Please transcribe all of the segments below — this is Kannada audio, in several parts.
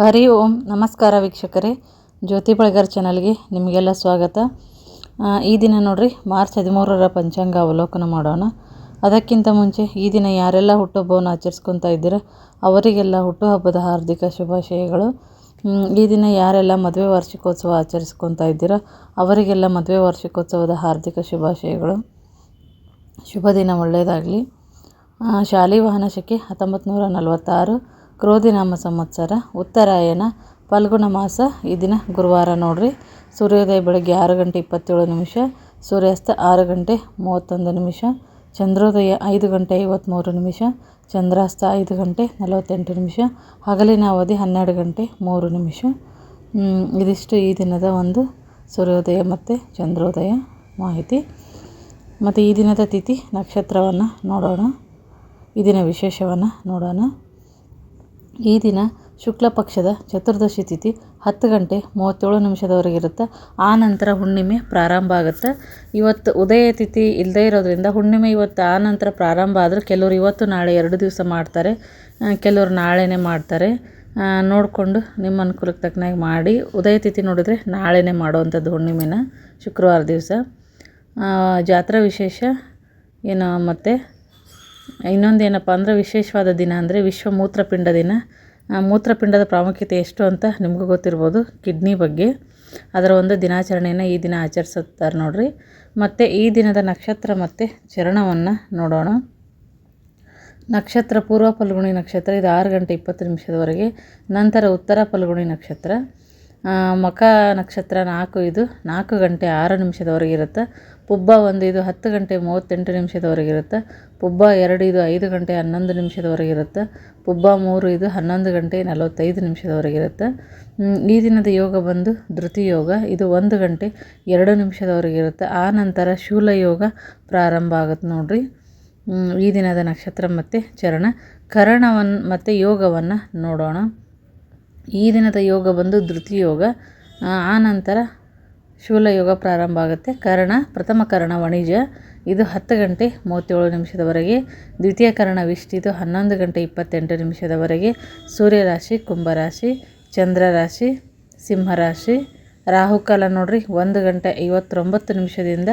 ಹರಿ ಓಂ, ನಮಸ್ಕಾರ ವೀಕ್ಷಕರೇ. ಜ್ಯೋತಿ ಬಳಗರ್ ಚಾನಲ್ಗೆ ನಿಮಗೆಲ್ಲ ಸ್ವಾಗತ. ಈ ದಿನ ನೋಡ್ರಿ, ಮಾರ್ಚ್ ಹದಿಮೂರರ ಪಂಚಾಂಗ ಅವಲೋಕನ ಮಾಡೋಣ. ಅದಕ್ಕಿಂತ ಮುಂಚೆ ಈ ದಿನ ಯಾರೆಲ್ಲ ಹುಟ್ಟುಹಬ್ಬವನ್ನು ಆಚರಿಸ್ಕೊತಾ ಇದ್ದೀರ, ಅವರಿಗೆಲ್ಲ ಹುಟ್ಟುಹಬ್ಬದ ಹಾರ್ದಿಕ ಶುಭಾಶಯಗಳು. ಈ ದಿನ ಯಾರೆಲ್ಲ ಮದುವೆ ವಾರ್ಷಿಕೋತ್ಸವ ಆಚರಿಸ್ಕೊತಾ ಇದ್ದೀರ, ಅವರಿಗೆಲ್ಲ ಮದುವೆ ವಾರ್ಷಿಕೋತ್ಸವದ ಹಾರ್ದಿಕ ಶುಭಾಶಯಗಳು. ಶುಭ ದಿನ ಒಳ್ಳೆಯದಾಗಲಿ. ಶಾಲಿವಾಹನ ಶಕೆ ಹತ್ತೊಂಬತ್ತು ನೂರ ನಲವತ್ತಾರು. ಕ್ರೋಧಿನಾಮ ಸಂವತ್ಸರ, ಉತ್ತರಾಯಣ, ಫಲ್ಗುಣ ಮಾಸ ಈ ದಿನ ಗುರುವಾರ ನೋಡ್ರಿ. ಸೂರ್ಯೋದಯ ಬೆಳಗ್ಗೆ ಆರು ಗಂಟೆ ಇಪ್ಪತ್ತೇಳು ನಿಮಿಷ, ಸೂರ್ಯಾಸ್ತ ಆರು ಗಂಟೆ ಮೂವತ್ತೊಂದು ನಿಮಿಷ, ಚಂದ್ರೋದಯ ಐದು ಗಂಟೆ ಐವತ್ತ್ಮೂರು ನಿಮಿಷ, ಚಂದ್ರಾಸ್ತ ಐದು ಗಂಟೆ ನಲವತ್ತೆಂಟು ನಿಮಿಷ, ಹಗಲಿನ ಅವಧಿ ಹನ್ನೆರಡು ಗಂಟೆ ಮೂರು ನಿಮಿಷ. ಇದಿಷ್ಟು ಈ ದಿನದ ಒಂದು ಸೂರ್ಯೋದಯ ಮತ್ತು ಚಂದ್ರೋದಯ ಮಾಹಿತಿ. ಮತ್ತು ಈ ದಿನದ ತಿಥಿ ನಕ್ಷತ್ರವನ್ನು ನೋಡೋಣ. ಈ ದಿನ ವಿಶೇಷವನ್ನು ನೋಡೋಣ. ಈ ದಿನ ಶುಕ್ಲ ಪಕ್ಷದ ಚತುರ್ದಶಿ ತಿಥಿ ಹತ್ತು ಗಂಟೆ ಮೂವತ್ತೇಳು ನಿಮಿಷದವರೆಗೆ ಇರುತ್ತೆ ಆ ನಂತರ ಹುಣ್ಣಿಮೆ ಪ್ರಾರಂಭ ಆಗುತ್ತೆ. ಇವತ್ತು ಉದಯ ತಿಥಿ ಇಲ್ಲದೇ ಇರೋದ್ರಿಂದ ಹುಣ್ಣಿಮೆ ಇವತ್ತು ಆ ನಂತರ ಪ್ರಾರಂಭ ಆದರೂ ಕೆಲವರು ಇವತ್ತು ನಾಳೆ ಎರಡು ದಿವಸ ಮಾಡ್ತಾರೆ. ಕೆಲವರು ನಾಳೆನೇ ಮಾಡ್ತಾರೆ. ನೋಡಿಕೊಂಡು ನಿಮ್ಮ ಅನುಕೂಲಕ್ಕೆ ತಕ್ಕನಾಗಿ ಮಾಡಿ ಉದಯ ತಿಥಿ ನೋಡಿದರೆ ನಾಳೆನೇ ಮಾಡುವಂಥದ್ದು ಹುಣ್ಣಿಮೆನ ಶುಕ್ರವಾರ ದಿವಸ. ಜಾತ್ರಾ ವಿಶೇಷ, ಏನು ಮತ್ತು ಇನ್ನೊಂದು ಏನಪ್ಪ ಅಂದರೆ ವಿಶೇಷವಾದ ದಿನ ಅಂದರೆ ವಿಶ್ವ ಮೂತ್ರಪಿಂಡ ದಿನ. ಮೂತ್ರಪಿಂಡದ ಪ್ರಾಮುಖ್ಯತೆ ಎಷ್ಟು ಅಂತ ನಿಮಗೂ ಗೊತ್ತಿರ್ಬೋದು ಕಿಡ್ನಿ ಬಗ್ಗೆ. ಅದರ ಒಂದು ದಿನಾಚರಣೆಯನ್ನು ಈ ದಿನ ಆಚರಿಸುತ್ತಾರೆ ನೋಡಿರಿ. ಮತ್ತು ಈ ದಿನದ ನಕ್ಷತ್ರ ಮತ್ತು ಚರಣವನ್ನು ನೋಡೋಣ. ನಕ್ಷತ್ರ ಪೂರ್ವ ಫಲ್ಗುಣಿ ನಕ್ಷತ್ರ, ಇದು ಆರು ಗಂಟೆ ಇಪ್ಪತ್ತು ನಿಮಿಷದವರೆಗೆ. ನಂತರ ಉತ್ತರ ಫಲ್ಗುಣಿ ನಕ್ಷತ್ರ. ಮಖ ನಕ್ಷತ್ರ ನಾಲ್ಕು ಇದು, ನಾಲ್ಕು ಗಂಟೆ ಆರು ನಿಮಿಷದವರೆಗೆ ಇರುತ್ತೆ. ಪುಬ್ಬ ಒಂದು ಇದು ಹತ್ತು ಗಂಟೆ ಮೂವತ್ತೆಂಟು ನಿಮಿಷದವರೆಗೆ ಇರುತ್ತೆ. ಪುಬ್ಬ ಎರಡು ಇದು ಐದು ಗಂಟೆ ಹನ್ನೊಂದು ನಿಮಿಷದವರೆಗೆ ಇರುತ್ತೆ. ಪುಬ್ಬ ಮೂರು ಇದು ಹನ್ನೊಂದು ಗಂಟೆ ನಲವತ್ತೈದು ನಿಮಿಷದವರೆಗೆ ಇರುತ್ತೆ. ಈ ದಿನದ ಯೋಗ ಬಂದು ಧೃತಿ ಯೋಗ, ಇದು ಒಂದು ಗಂಟೆ ಎರಡು ನಿಮಿಷದವರೆಗೆ ಇರುತ್ತೆ. ಆ ನಂತರ ಶೂಲ ಯೋಗ ಪ್ರಾರಂಭ ಆಗುತ್ತೆ ನೋಡಿರಿ. ಈ ದಿನದ ನಕ್ಷತ್ರ ಮತ್ತು ಚರಣ ಕರಣವನ್ನು ಮತ್ತು ಯೋಗವನ್ನು ನೋಡೋಣ. ಈ ದಿನದ ಯೋಗ ಬಂದು ಧೃತಿ ಯೋಗ. ಆ ಆ ನಂತರ ಶೂಲ ಯೋಗ ಪ್ರಾರಂಭ ಆಗುತ್ತೆ. ಕರ್ಣ, ಪ್ರಥಮ ಕರ್ಣ ವಾಣಿಜ್ಯ. ಇದು ಹತ್ತು ಗಂಟೆ ಮೂವತ್ತೇಳು ನಿಮಿಷದವರೆಗೆ. ದ್ವಿತೀಯ ಕರ್ಣ ವಿಷ್ಟಿ ಇದು ಹನ್ನೊಂದು ಗಂಟೆ ಇಪ್ಪತ್ತೆಂಟು ನಿಮಿಷದವರೆಗೆ. ಸೂರ್ಯರಾಶಿ, ಕುಂಭರಾಶಿ, ಚಂದ್ರರಾಶಿ, ಸಿಂಹರಾಶಿ. ರಾಹುಕಾಲ ನೋಡ್ರಿ, ಒಂದು ಗಂಟೆ ಐವತ್ತೊಂಬತ್ತು ನಿಮಿಷದಿಂದ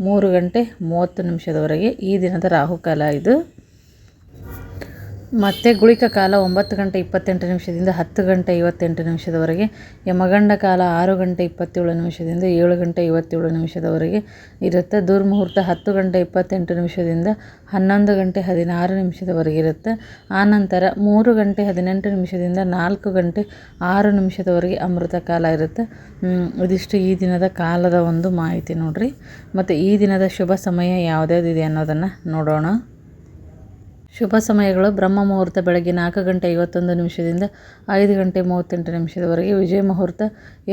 ಮೂರು ಗಂಟೆ ಮೂವತ್ತು ನಿಮಿಷದವರೆಗೆ ಈ ದಿನದ ರಾಹುಕಾಲ ಇದು. ಮತ್ತು ಗುಳಿಕ ಕಾಲ ಒಂಬತ್ತು ಗಂಟೆ ಇಪ್ಪತ್ತೆಂಟು ನಿಮಿಷದಿಂದ ಹತ್ತು ಗಂಟೆ ಐವತ್ತೆಂಟು ನಿಮಿಷದವರೆಗೆ, ಯಮಗಂಡ ಕಾಲ ಆರು ಗಂಟೆ ಇಪ್ಪತ್ತೇಳು ನಿಮಿಷದಿಂದ ಏಳು ಗಂಟೆ ಐವತ್ತೇಳು ನಿಮಿಷದವರೆಗೆ ಇರುತ್ತೆ. ದುರ್ಮುಹೂರ್ತ ಹತ್ತು ಗಂಟೆ ಇಪ್ಪತ್ತೆಂಟು ನಿಮಿಷದಿಂದ ಹನ್ನೊಂದು ಗಂಟೆ ಹದಿನಾರು ನಿಮಿಷದವರೆಗೆ ಇರುತ್ತೆ. ಆನಂತರ ಮೂರು ಗಂಟೆ ಹದಿನೆಂಟು ನಿಮಿಷದಿಂದ ನಾಲ್ಕು ಗಂಟೆ ಆರು ನಿಮಿಷದವರೆಗೆ ಅಮೃತ ಕಾಲ ಇರುತ್ತೆ. ಇದಿಷ್ಟು ಈ ದಿನದ ಕಾಲದ ಒಂದು ಮಾಹಿತಿ ನೋಡಿರಿ. ಮತ್ತು ಈ ದಿನದ ಶುಭ ಸಮಯ ಯಾವುದ್ಯಾವ್ದಿದೆ ಅನ್ನೋದನ್ನು ನೋಡೋಣ. ಶುಭ ಸಮಯಗಳು. ಬ್ರಹ್ಮ ಮುಹೂರ್ತ ಬೆಳಗ್ಗೆ ನಾಲ್ಕು ಗಂಟೆ ಐವತ್ತೊಂದು ನಿಮಿಷದಿಂದ ಐದು ಗಂಟೆ ಮೂವತ್ತೆಂಟು ನಿಮಿಷದವರೆಗೆ ವಿಜಯ ಮುಹೂರ್ತ,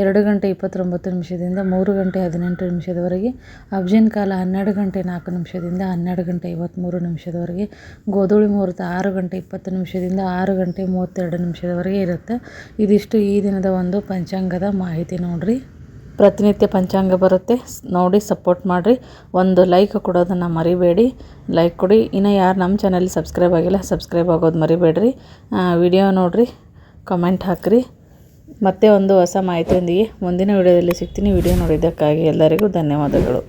ಎರಡು ಗಂಟೆ ಇಪ್ಪತ್ತೊಂಬತ್ತು ನಿಮಿಷದಿಂದ ಮೂರು ಗಂಟೆ ಹದಿನೆಂಟು ನಿಮಿಷದವರೆಗೆ, ಅಬ್ಜಿನ್ ಕಾಲ ಹನ್ನೆರಡು ಗಂಟೆ ನಾಲ್ಕು ನಿಮಿಷದಿಂದ ಹನ್ನೆರಡು ಗಂಟೆ ಐವತ್ತ್ಮೂರು ನಿಮಿಷದವರೆಗೆ, ಗೋಧೂಳಿ ಮುಹೂರ್ತ ಆರು ಗಂಟೆ ಇಪ್ಪತ್ತು ನಿಮಿಷದಿಂದ ಆರು ಗಂಟೆ ಮೂವತ್ತೆರಡು ನಿಮಿಷದವರೆಗೆ ಇರುತ್ತೆ. ಇದಿಷ್ಟು ಈ ದಿನದ ಒಂದು ಪಂಚಾಂಗದ ಮಾಹಿತಿ ನೋಡ್ರಿ. ಪ್ರತಿನಿತ್ಯ ಪಂಚಾಂಗ ಬರುತ್ತೆ. ನೋಡಿ ಸಪೋರ್ಟ್ ಮಾಡಿರಿ. ಒಂದು ಲೈಕ್ ಕೊಡೋದನ್ನು ಮರಿಬೇಡಿ. ಲೈಕ್ ಕೊಡಿ. ಇನ್ನು ಯಾರು ನಮ್ಮ ಚಾನಲ್ ಸಬ್ಸ್ಕ್ರೈಬ್ ಆಗಿಲ್ಲ ಸಬ್ಸ್ಕ್ರೈಬ್ ಆಗೋದು ಮರಿಬೇಡ್ರಿ. ವಿಡಿಯೋ ನೋಡಿರಿ ಕಮೆಂಟ್ ಹಾಕಿರಿ. ಮತ್ತೆ ಒಂದು ಹೊಸ ಮಾಹಿತಿಯೊಂದಿಗೆ ಮುಂದಿನ ವಿಡಿಯೋದಲ್ಲಿ ಸಿಗ್ತೀನಿ. ವಿಡಿಯೋ ನೋಡಿದ್ದಕ್ಕಾಗಿ ಎಲ್ಲರಿಗೂ ಧನ್ಯವಾದಗಳು.